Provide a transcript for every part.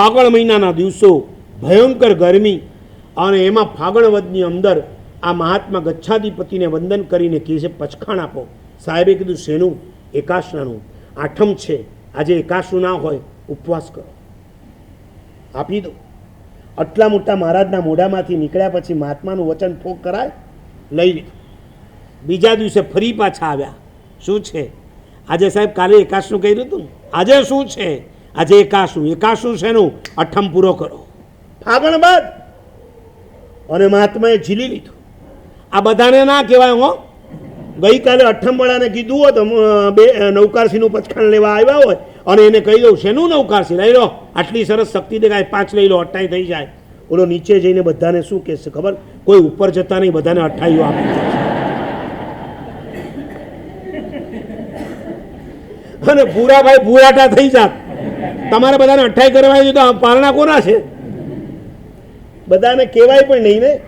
ફાગણ મહિનાના દિવસો ભયંકર ગરમી અને એમાં ફાગણ વદની અંદર આ મહાત્મા ગચ્છાધિપતિને વંદન કરીને કહે છે પચખાણ આપો. સાહેબે કીધું, શેનું? એકાશનાનું આઠમ છે. આજે એકાશનું ના હોય, ઉપવાસ કરો. આપી દો. આટલા મોટા મહારાજના મોઢામાંથી નીકળ્યા પછી મહાત્માનું વચન ફોક કરાય? લઈ લીધું બીજા દિવસે ફરી પાછા આવ્યા. શું છે? આજે સાહેબ કાલે એકાશનું કહ્યું હતું આજે શું છે? આજે એકાશું એકાશનું શેનું? અઠમ પૂરો કરો. ફાગણ બાદ. અને મહાત્માએ ઝીલી લીધું. આ બધાને ના કહેવાય હો. ગઈકાલે અઠ્ઠમવાળાને કીધું હોત બે નૌકારસીનું પચખાણ લેવા આવ્યા હોય અને એને કહી દઉં શેનું નૌકારસી? લઈ લો. આટલી સરસ શક્તિ દેખાય. પાંચ લઈ લો અઠ્ઠાઈ થઈ જાય. ઓલો નીચે જઈને બધાને શું કહેશે ખબર? કોઈ ઉપર જતા નહીં બધાને અઠાઈઓ આપી અને ભૂરાભાઈ ભૂરાટા થઈ જાત. તમારે બધાને અઠ્ઠાઈ કરવા તો પારણા કોના છે? બધાને કહેવાય પણ નહીં ને.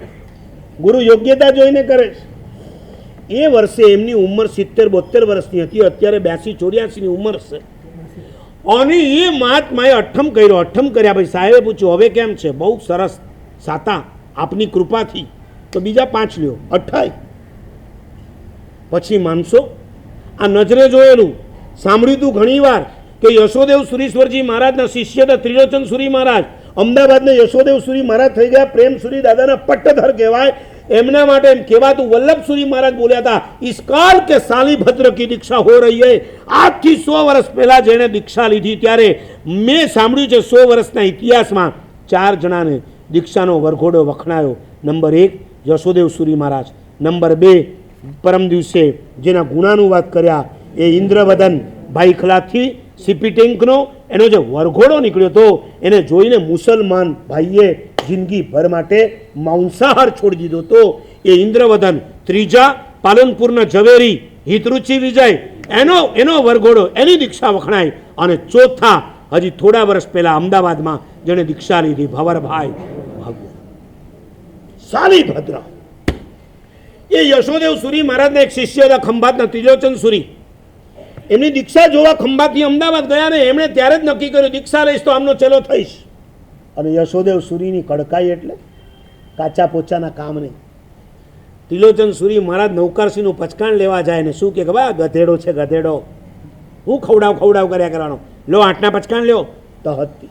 ગુરુ યોગ્યતા જોઈને કરે છે. એ વર્ષે એમની ઉંમર સિત્તેર બોતેર વર્ષની હતી, અત્યારે બ્યાસી ચોર્યાસીની ઉંમર છે. અને એ મહાત્માએ અઠમ કર્યો અઠ્ઠમ કર્યા પછી સાહેબે પૂછ્યું, હવે કેમ છે? બહુ સરસ સાતા, આપની કૃપાથી. તો બીજા પાંચ લ્યો અઠ્ઠાઈ પછી માનશો, આ નજરે જોયેલું, સાંભળ્યું તું ઘણીવાર કે યશોદેવ સુરીશ્વરજી મહારાજના શિષ્ય હતા ત્રિલોચન સુરી મહારાજ, અમદાવાદના યશોદેવ સુરી મહારાજ થઈ ગયા. પ્રેમ સુરી દાદાના પટ્ટધર કહેવાય. એમના માટે એમ કહેવાતું વલ્લભ સુરી મહારાજ બોલ્યા હતા ઇસ કાલ કે સાલીભદ્ર કી દીક્ષા હો રહી હૈ? આજથી સો વર્ષ પહેલાં જેણે દીક્ષા લીધી ત્યારે મેં સાંભળ્યું છે સો વર્ષના ઇતિહાસમાં ચાર જણાને દીક્ષાનો વરઘોડો વખણાયો. નંબર એક, યશોદેવ સુરી મહારાજ. નંબર બે, પરમ દિવસે જેના ગુણાનુવાદ કર્યા એ ઇન્દ્રવદન ભાઈ ખલાથી સીપી ટેન્કનો એનો જે વરઘોડો નીકળ્યો હતો, એને જોઈને મુસલમાન ભાઈએ જિંદગીભર માટે માંસાહાર છોડી દીધો હતો. એ ઇન્દ્રવદન, ત્રીજા પાલનપુરના ઝવેરી, હિતરુચિ વિજય, એનો એનો વરઘોડો એની દીક્ષા વખણાય અને ચોથા, હજી થોડા વર્ષ પહેલા અમદાવાદમાં જેણે દીક્ષા લીધી, ભવરભાઈ ભાગવત. સાલીભદ્ર. એ યશોદેવ સુરી મહારાજના એક શિષ્ય હતા, ખંભાતના ત્રિલોચન સુરી. એમની દીક્ષા જોવા ખંભાથી અમદાવાદ ગયા ને એમણે ત્યારે જ નક્કી કર્યું દીક્ષા લઈશ તો આમનો ચેલો થઈશ. અને યશોદેવ સુરીની કડકાઈ એટલે કાચા પોચાના કામ નહીં. ત્રિલોચન સુરી મહારાજ નૌકારસિંહનું પચકાણ લેવા જાય ને શું કે ખબર ગધેડો છે ગધેડો. હું ખવડાવ ખવડાવ કર્યા કરવાનો. લો આઠના પચકાણ લ્યો. તો હતી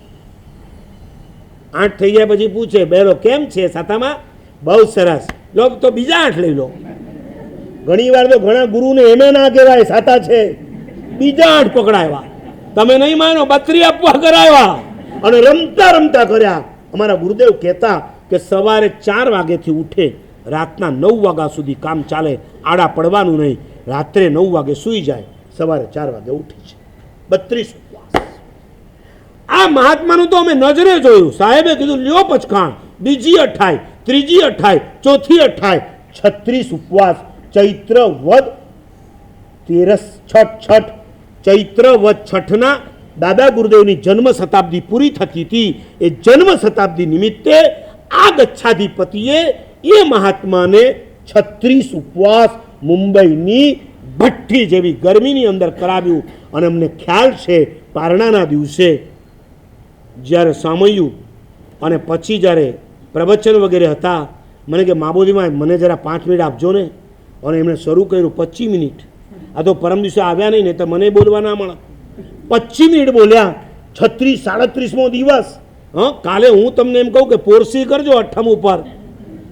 આઠ થઈ જાય પછી પૂછે બેલો કેમ છે સાતામાં? બહુ સરસ. લો તો બીજા આઠ લઈ લો. ઘણી વાર તો ઘણા ગુરુને એમે ના કહેવાય સાતા છે. બીજા આઠ પકડાયા તમે નહીં માનો, બત્રી આપવા કરાવ્યા અને રમતા રમતા કર્યા. અમારા ગુરુદેવ કહેતા કે સવારે ચાર વાગેથી ઉઠે, રાતના નવ વાગ્યા સુધી કામ ચાલે, આડા પડવાનું નહીં. રાત્રે નવ વાગે સૂઈ જાય, સવારે ચાર વાગે ઉઠે છે. બત્રીસ આ મહાત્માનું તો અમે નજરે જોયું. સાહેબે કીધું, લ્યો પચખાણ. બીજી અઠાઈ ત્રીજી અઠાઈ ચોથી અઠાઈ છત્રીસ ઉપવાસ. ચૈત્ર વદ, તેરસ, છઠ છઠ. ચૈત્ર વદ છઠના દાદા ગુરુદેવની જન્મ શતાબ્દી પૂરી થતી હતી. એ જન્મ શતાબ્દી નિમિત્તે આ ગચ્છાધિપતિએ એ મહાત્માને છત્રીસ ઉપવાસ મુંબઈની ભઠ્ઠી જેવી ગરમીની અંદર કરાવ્યું. અને અમને ખ્યાલ છે પારણાના દિવસે જ્યારે સામયું અને પછી જ્યારે પ્રવચન વગેરે હતા, મને કે માબોદીમાં મને જરા પાંચ મિનિટ આપજો ને. અને એમણે શરૂ કર્યું પચીસ મિનિટ. આ તો પરમ દિવસે આવ્યા નહીં ને તો મને બોલવા ના મળે. પચીસ મિનિટ બોલ્યા, છત્રીસ, સાડત્રીસમો દિવસ. હં, કાલે હું તમને એમ કહું કે પોરસી કરજો અઠ્ઠમ ઉપર.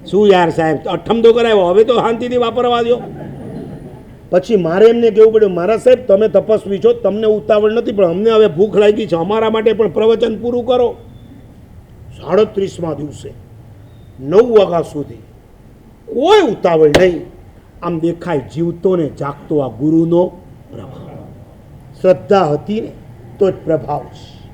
શું યાર સાહેબ અઠ્ઠમ તો કરાવ્યો હવે તો શાંતિથી વાપરવા દો પછી મારે એમને કહેવું પડ્યું મારા સાહેબ, તમે તપસ્વી છો, તમને ઉતાવળ નથી, પણ અમને હવે ભૂખ લાગી છે, અમારા માટે પણ પ્રવચન પૂરું કરો. સાડત્રીસમાં દિવસે, નવ વાગ્યા સુધી કોઈ ઉતાવળ નહીં. આમ દેખાય જીવતો ને જાગતો આ ગુરુનો પ્રભાવ. શ્રદ્ધા હતી ને, તો જ પ્રભાવ છે.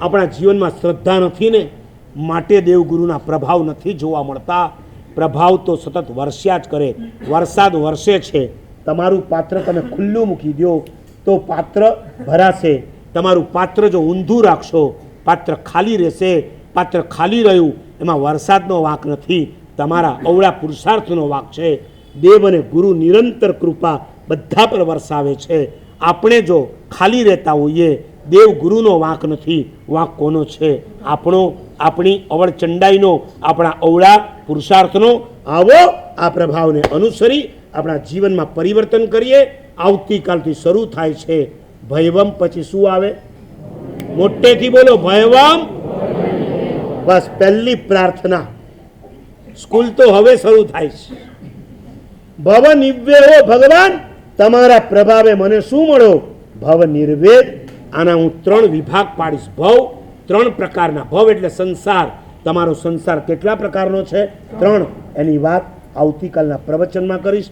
આપણા જીવનમાં શ્રદ્ધા નથી ને, માટે દેવગુરુના પ્રભાવ નથી જોવા મળતા. પ્રભાવ તો સતત વરસ્યા જ કરે, વરસાદ વરસે છે. તમારું પાત્ર તમે ખુલ્લું મૂકી દો તો પાત્ર ભરાશે. તમારું પાત્ર જો ઊંધું રાખશો, પાત્ર ખાલી રહેશે. પાત્ર ખાલી રહ્યું, એમાં વરસાદનો વાંક નથી. તમારા અવળા પુરુષાર્થનો વાંક છે. દેવ અને ગુરુ નિરંતર કૃપા બધા પર વરસાવે છે. આપણે જો ખાલી રહેતા હોઈએ, દેવ ગુરુનો વાંક નથી, વાંક કોનો છે? આપણો, આપણી અવળચંડાઈનો, આપણા અવળા પુરુષાર્થનો, આવો આ પ્રભાવને અનુસરી આપણા જીવનમાં પરિવર્તન કરીએ. આવતીકાલથી શરૂ થાય છે. ભયવમ પછી શું આવે? મોટેથી બોલો, ભયવમ. બસ પહેલી પ્રાર્થના. સ્કૂલ તો હવે શરૂ થાય છે. ભવ નિવ્યહો ભગવાન. તમારા પ્રભાવે મને શું મળ્યો? ભવ નિર્વેદ. આના હું ત્રણ વિભાગ પાડીશ. ભવ, ત્રણ પ્રકારના. ભવ એટલે સંસાર. તમારો સંસાર કેટલા પ્રકારનો છે? ત્રણ. એની વાત આવતીકાલના પ્રવચનમાં કરીશ.